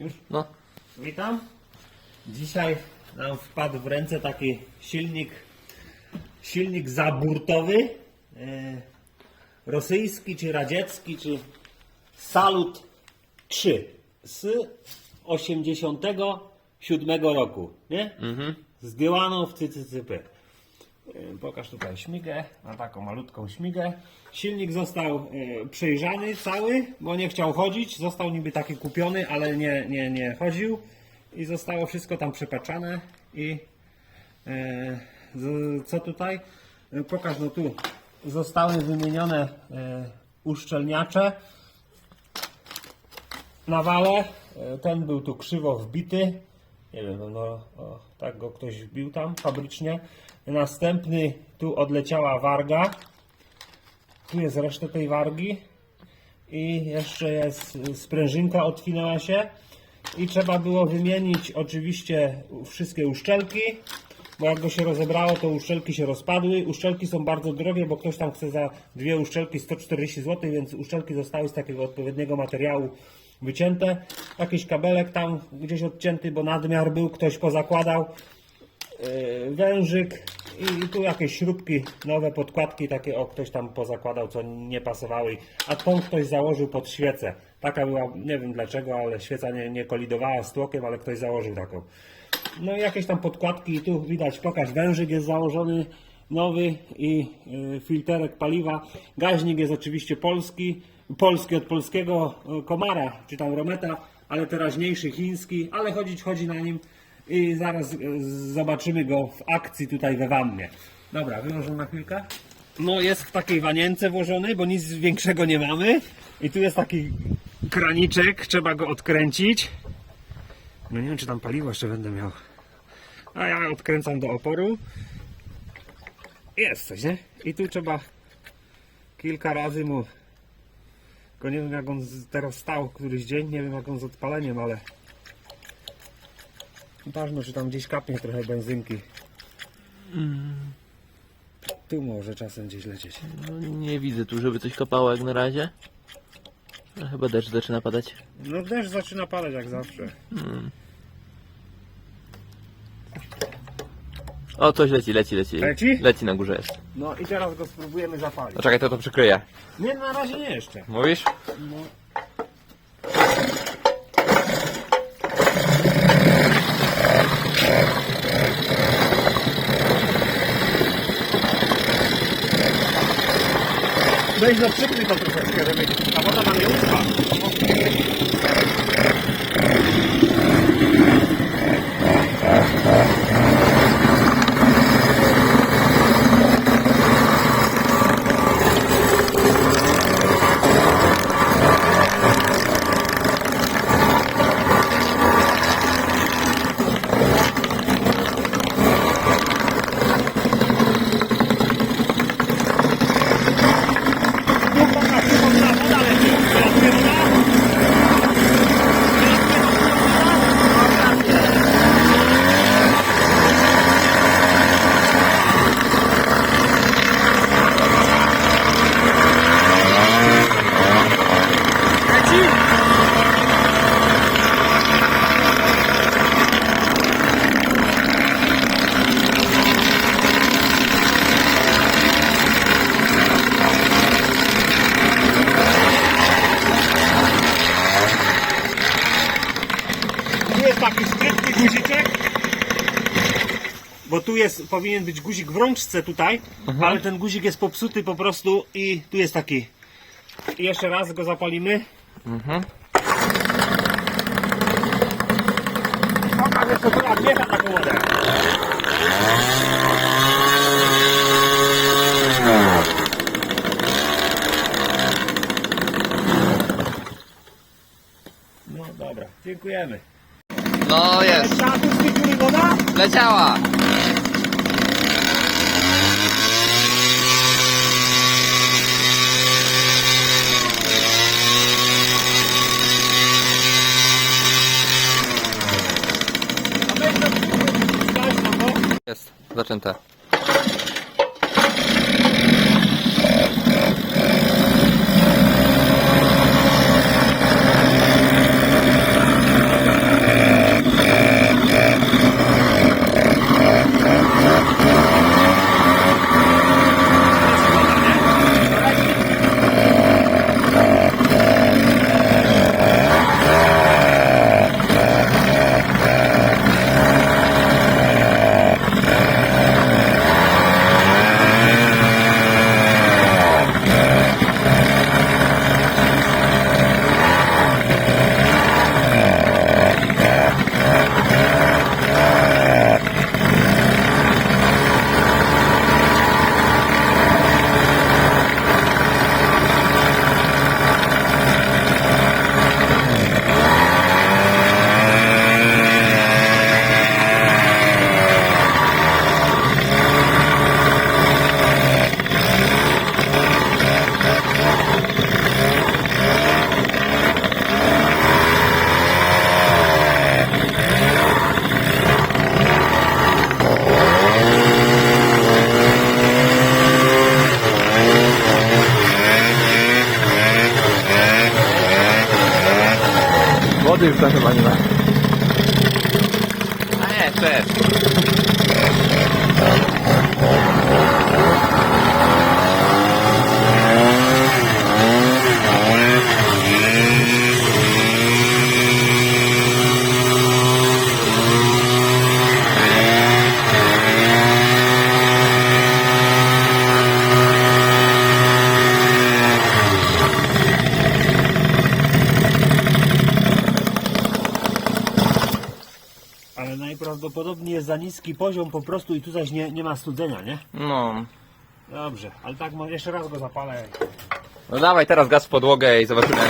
Już? No. Witam. Dzisiaj nam wpadł w ręce taki silnik, silnik zaburtowy, e, rosyjski czy radziecki, czy Salut 3 z 87 roku, nie? Zdjęłano w cycycypy. E, Pokaż tutaj śmigę, na taką malutką śmigę. Silnik został e, przejrzany cały, bo nie chciał chodzić. Został niby taki kupiony, ale nie, nie, nie chodził. I zostało wszystko tam przepaczane. I e, co tutaj? Pokaż, no tu zostały wymienione uszczelniacze na wale. Ten był tu krzywo wbity. Nie wiem, no, no o, tak go ktoś wbił tam fabrycznie. Następny tu odleciała warga. Tu jest reszta tej wargi. I jeszcze jest sprężynka odwinęła się. I trzeba było wymienić oczywiście wszystkie uszczelki. Bo jak go się rozebrało, to uszczelki się rozpadły. Uszczelki są bardzo drogie, bo ktoś tam chce za dwie uszczelki 140 zł, więc uszczelki zostały z takiego odpowiedniego materiału wycięte. Jakiś kabelek tam gdzieś odcięty, bo nadmiar był, ktoś pozakładał. Yy, wężyk i tu jakieś śrubki, nowe podkładki takie, o ktoś tam pozakładał, co nie pasowały. A tą ktoś założył pod świecę. Taka była, nie wiem dlaczego, ale świeca nie, nie kolidowała z tłokiem, ale ktoś założył taką. No i jakieś tam podkładki i tu widać, pokaż, wężyk jest założony nowy i y, filterek paliwa. Gaźnik jest oczywiście polski, polski od polskiego y, komara, czy tam rometa, ale teraźniejszy chiński, ale chodzić chodzi na nim i zaraz y, zobaczymy go w akcji tutaj we wannie. Dobra, wyłożę na chwilkę. No jest w takiej wanience włożony, bo nic większego nie mamy. I tu jest taki kraniczek, trzeba go odkręcić. No nie wiem, czy tam paliwo jeszcze będę miał. A ja odkręcam do oporu. Jest coś, nie? I tu trzeba kilka razy mu. Tylko nie wiem, jak on teraz stał któryś dzień. Nie wiem, jak on z odpaleniem, ale. Ważne, czy tam gdzieś kapnie trochę benzynki. Tu może czasem gdzieś lecieć. no nie widzę tu, żeby coś kopało jak na razie. A chyba deszcz zaczyna padać. No deszcz zaczyna padać jak zawsze. O, coś leci, leci, leci. Leci? Leci na górze jest. No i teraz go spróbujemy zapalić. No czekaj, to to przykryję. Nie, na razie nie jeszcze. Mówisz? Weź no przykryj to troszeczkę, żeby ta woda nam nie uszła. Tu pokaż, tu woda, woda leci. Przelatuje woda. Leci? Tu jest taki sprytny guziczek. Bo tu jest, powinien być guzik w rączce tutaj, ale ten guzik jest popsuty po prostu i tu jest taki. I jeszcze raz go zapalimy. Mhm. Pokaż jeszcze tu wjecha taką. No dobra, dziękujemy. No jest. Trzeba tu z tej woda? Leciała. Zaczęte. Tam chyba nie ma. A nie, to jest. Ale najprawdopodobniej jest za niski poziom po prostu i tu zaś nie, nie ma studzenia, nie? No. Dobrze, ale tak mo- jeszcze raz go zapalę. No dawaj teraz gaz w podłogę i zobaczymy jak